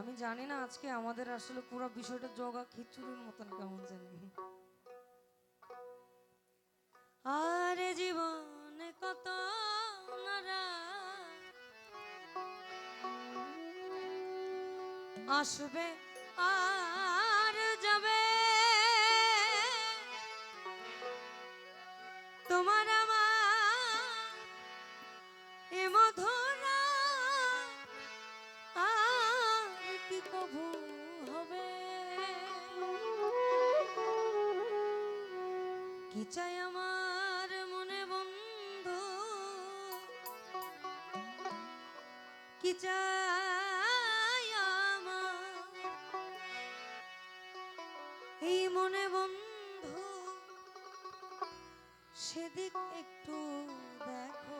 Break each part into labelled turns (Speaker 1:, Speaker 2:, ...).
Speaker 1: আমি জানি না আজকে আমাদের আসলে পুরো বিষয়টা জগা খিচুড়ির মতন কেমন জানি। আরে জীবনে কত আসবে আর যাবে। তোমার আমার এ মধুরা কি কবু হবে। কি চাই আমার মনে বন্ধু? কি চাই আমার? এই মনে বন্ধু, সেদিক একটু দেখো।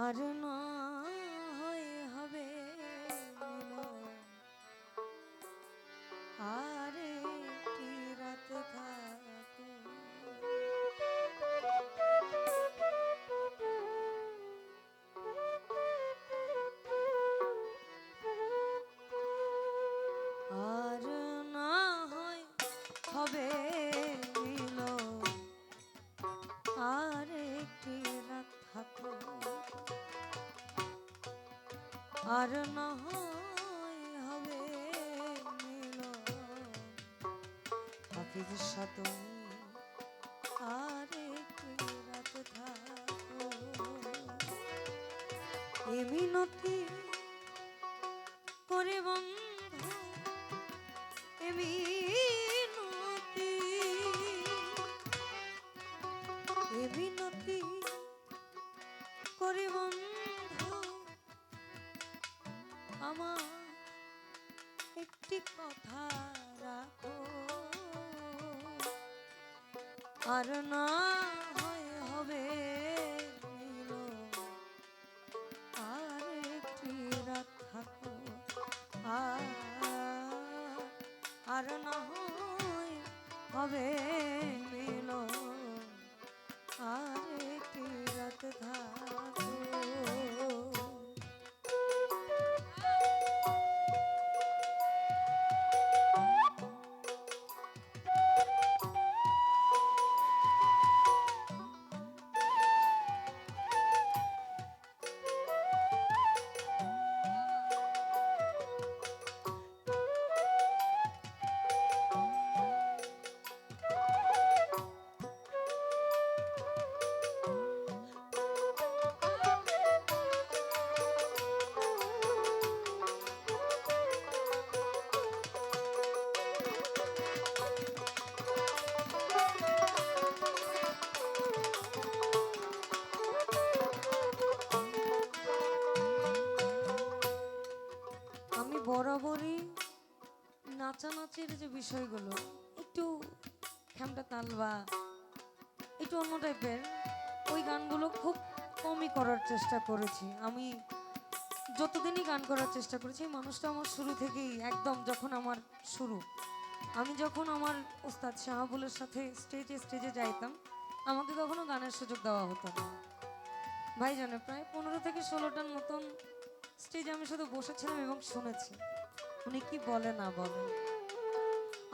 Speaker 1: আর না আর না হবে হাফিজ সাথে আর মিনতি করে বন্ধু আর না হয় হবে আর একটি রাত থাকো আর না হয় হবে মিলন বিষয়গুলো। একটু খ্যামটা তাল বা একটু অন্য টাইপের ওই গানগুলো খুব কমই করার চেষ্টা করেছি। আমি যতদিনই গান করার চেষ্টা করেছি মানুষটা আমার শুরু থেকেই, একদম যখন আমার শুরু। আমি যখন আমার ওস্তাদ শাহাবুলের সাথে স্টেজে স্টেজে যাইতাম, আমাকে কখনো গানের সুযোগ দেওয়া হতো না। ভাই জানে প্রায় পনেরো থেকে ষোলোটার মতন স্টেজে আমি শুধু বসেছিলাম এবং শুনেছি। উনি কি বলে না বলে।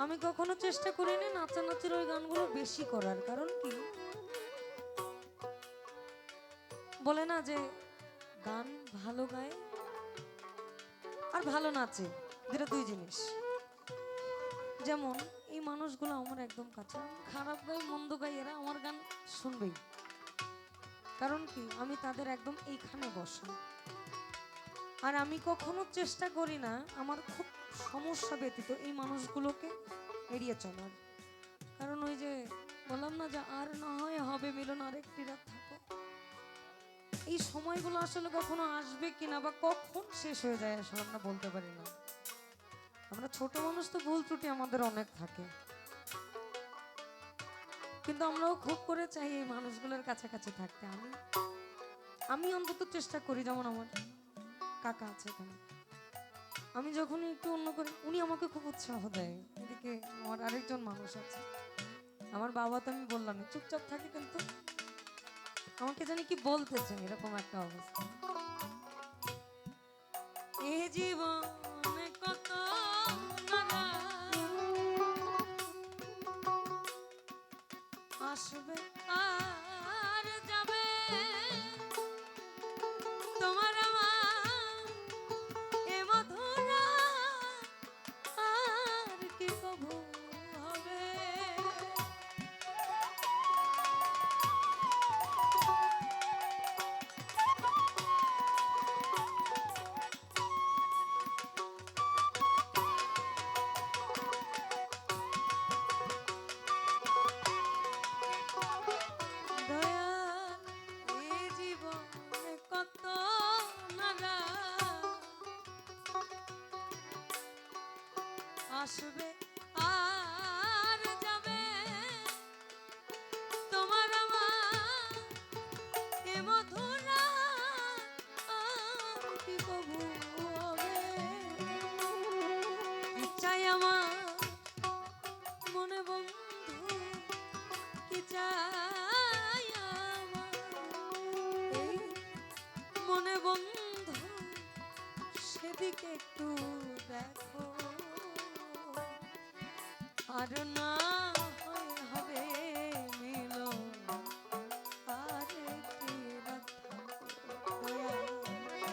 Speaker 1: আমি কখনো চেষ্টা করিনি নাচানাচির ওই গানগুলো বেশি করার, কারণ কি? বলে না যে গান ভালো গায় আর ভালো নাচে, যেটা দুই জিনিস। যেমন, এই মানুষগুলো আমার একদম কাছে। খারাপ গাই মন্দ গাই এরা আমার গান শুনবেই। কারণ কি? আমি তাদের একদম এইখানে বসা। আর আমি কখনো চেষ্টা করি না, আমার খুব সমস্যা ব্যতীত এই মানুষগুলোকে এড়িয়ে চলার। কারণ ওই যে বললাম না যে আর না হয় হবে মিলন আরেকটি রাত থাকো। এই সময়গুলো আসলে কখনো আসবে কিনা বা কখন শেষ হয়ে যায় আসলে আমরা বলতে পারি না। আমরা ছোট মানুষ তো ভুল ত্রুটি আমাদের অনেক থাকে। কিন্তু আমরাও খুব করে চাই এই মানুষগুলোর কাছাকাছি থাকতে। আমি আমি অন্তত চেষ্টা করি যেমন আমার কাকা আছে এখানে। আমি যখনই একটু অন্য করে, উনি আমাকে খুব উৎসাহ দেয়। থাকে আমার আরেকজন মানুষ আছে। আমার বাবা তো আমি বললাম, চুপচাপ থাকি কিন্তু। আমাকে জানি কি বলতেছে, এরকম একটা অবস্থা। এ জীবন আসবে আর আর না হবে দয়া।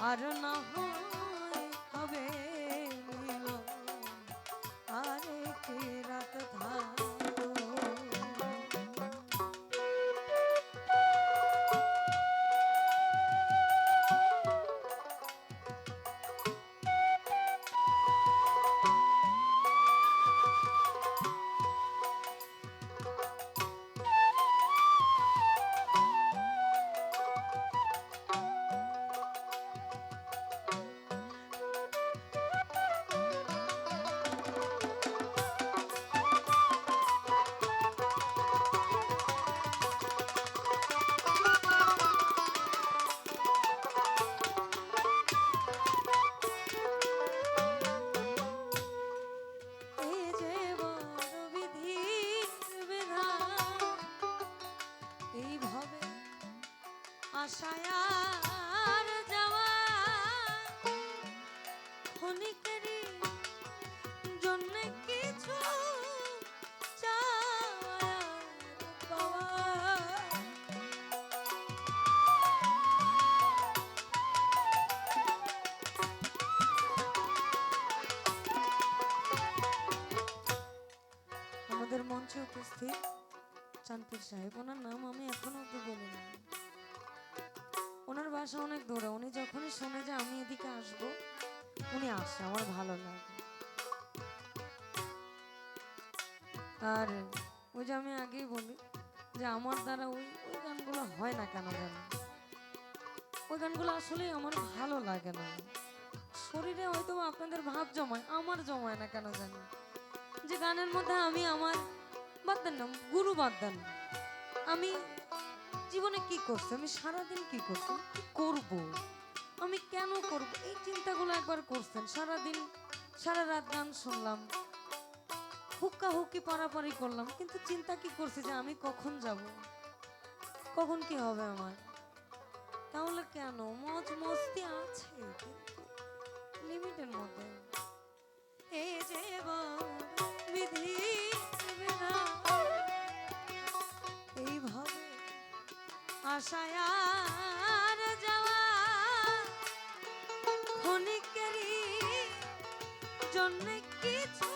Speaker 1: আর না বাসা অনেক দূরে। উনি যখনই শুনে যে আমি এদিকে আসব, উনি আসে। আমার ভালো লাগে। আর ওই যে আমি আগেই বলি যে আমার দ্বারা ওই ওই গানগুলো হয় না কেন জানো? ওই গানগুলো আসলেই আমার ভালো লাগে না। শরীরে হয়তো আপনাদের ভাব জমায়, আমার জমায় না কেন জানি? যে গানের মধ্যে আমি আমার বাদ দেন না, গুরু বাদ দেন। আমি জীবনে কি করছি? আমি সারাদিন কি করছি? কি করব। আমি কেন করব? এই চিন্তাগুলো একবার করছেন। সারাদিন, সারা রাত গান শুনলাম। হুক্কা হুক্কি পারাপারি করলাম। কিন্তু চিন্তা কি করছি যে আমি কখন যাব? কখন কি হবে আমার? তাহলে কেন? মজ মস্তি আছে লিমিটের মধ্যে। এই যে বিধি আশায় আর যাওয়া ক্ষণিকেরই জন্য কিছু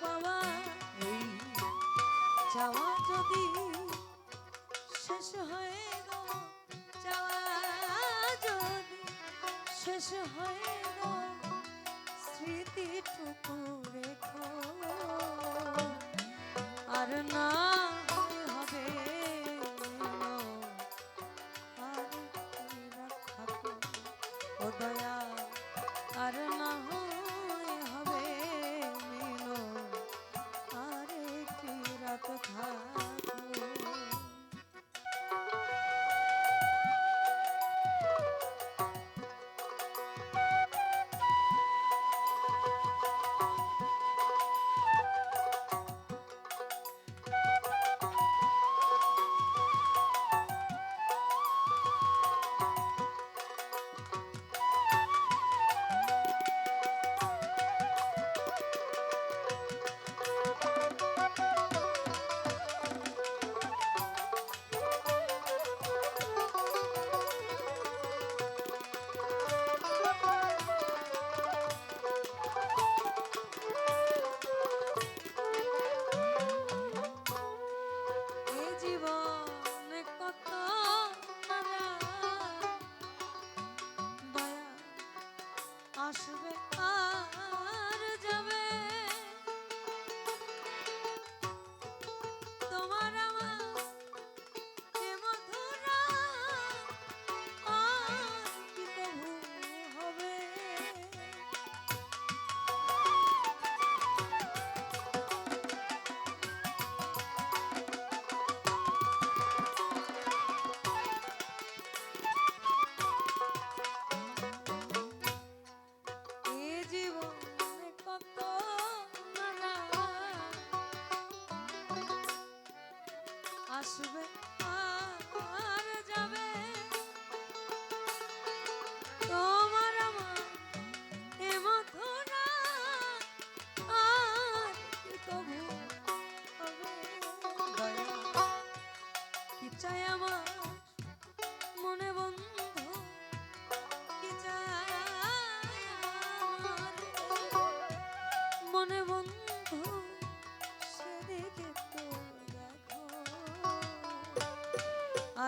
Speaker 1: পাওয়া এই চাওয়া যদি শেষ হয়ে গেল, চাওয়া যদি শেষ হয়ে গেল, স্মৃতিটুকু রেখো। আর না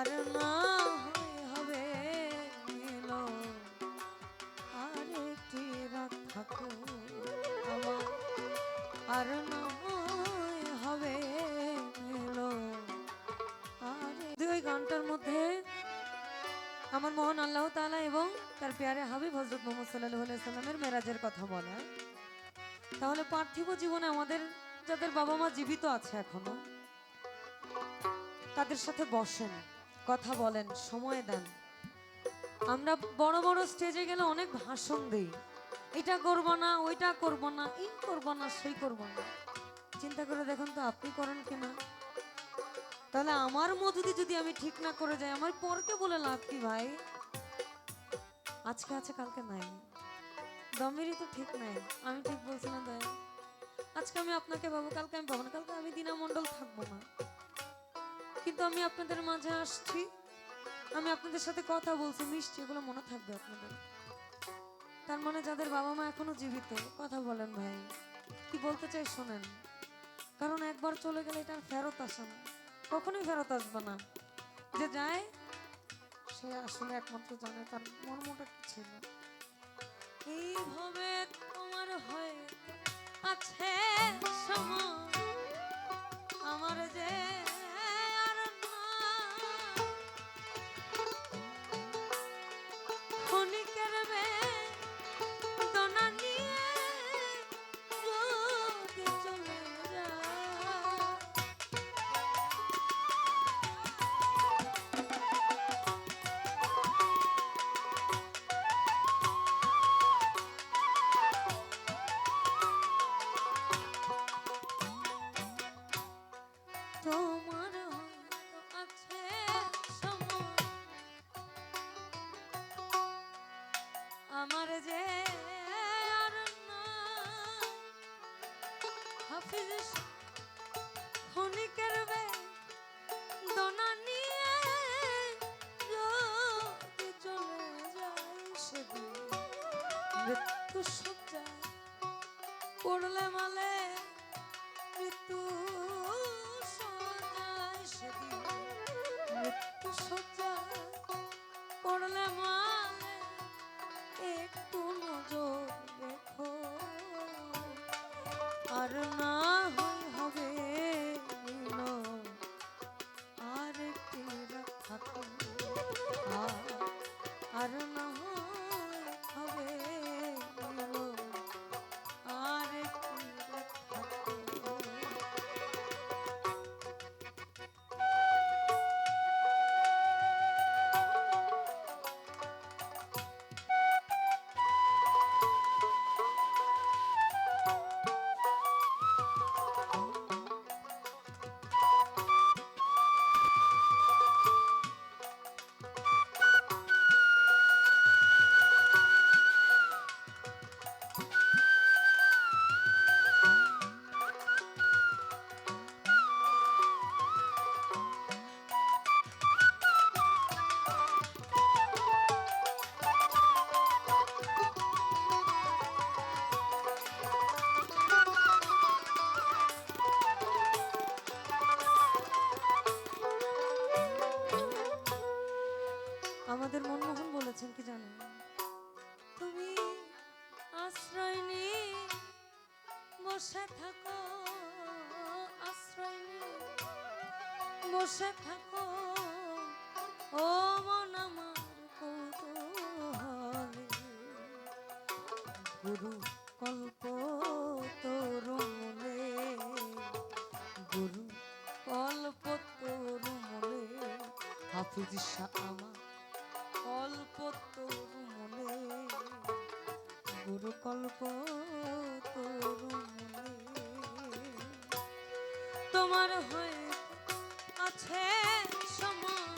Speaker 1: না আমার আর না মহান আল্লাহ তাআলা এবং তার পেয়ারে হাবিব হজরত মোহাম্মদ আলাইহি সাল্লামের মেরাজের কথা বলে তাহলে পার্থিব জীবনে আমাদের যাদের বাবা মা জীবিত আছে এখনও, তাদের সাথে বসেন কথা বলেন, সময় দেন। আমরা বড় বড় স্টেজে গেলে অনেক ভাষণ দিই। এটা করব না, ওইটা করব না, এই করব না, সেই করব না। চিন্তা করে দেখুন তো আপনি করেন কিনা তাহলে আমার মধুদি যদি আমি ঠিক না করে যাই, আমার পরকে বলে লাভ কি ভাই? আজকে আছে, কালকে নাই। দমেরই তো ঠিক নাই, আমি ঠিক বলছি না তাই। আজকে আমি আপনাকে পাবো, কালকে আমি পাবো না, কালকে আমি দিনা মণ্ডল থাকব না। কিন্তু আমি আপনাদের মাঝে আসছি। আমি আপনাদের সাথে কথা বলছি, মিষ্টি, এগুলো মনে থাকবে আপনাদের। তার মানে যাদের বাবা মা এখনও জীবিত, কথা বলেন ভাই। কি বলতে চাই শোনেন। কারণ একবার চলে গেলে এটা ফেরত আসে না। কখনোই ফেরত আসবে না। যে যায়, সে আসলে একমাত্র জানে তার মর্মটা কি ছিল। এইভাবে তোমার হয়ে আছে আমার যে পড়লে বসে থাকো, আশ্রয় বসে থাকো, ও মন আমার কৌতূহলে। গুরু কল্প তরু মনে গুরু কল্প তরু মনে হাফিজ আমার কল্প তরু গুরু কল্প তোমার হয়ে আছে সময়।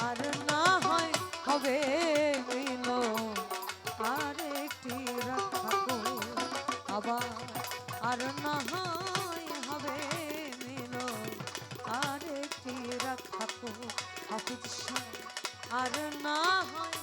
Speaker 1: আর না হয় হবে মিল আর একটি রাখো আবার আর না হয় হবে মিল আর একটি রাখো হাফিজ আর না হয়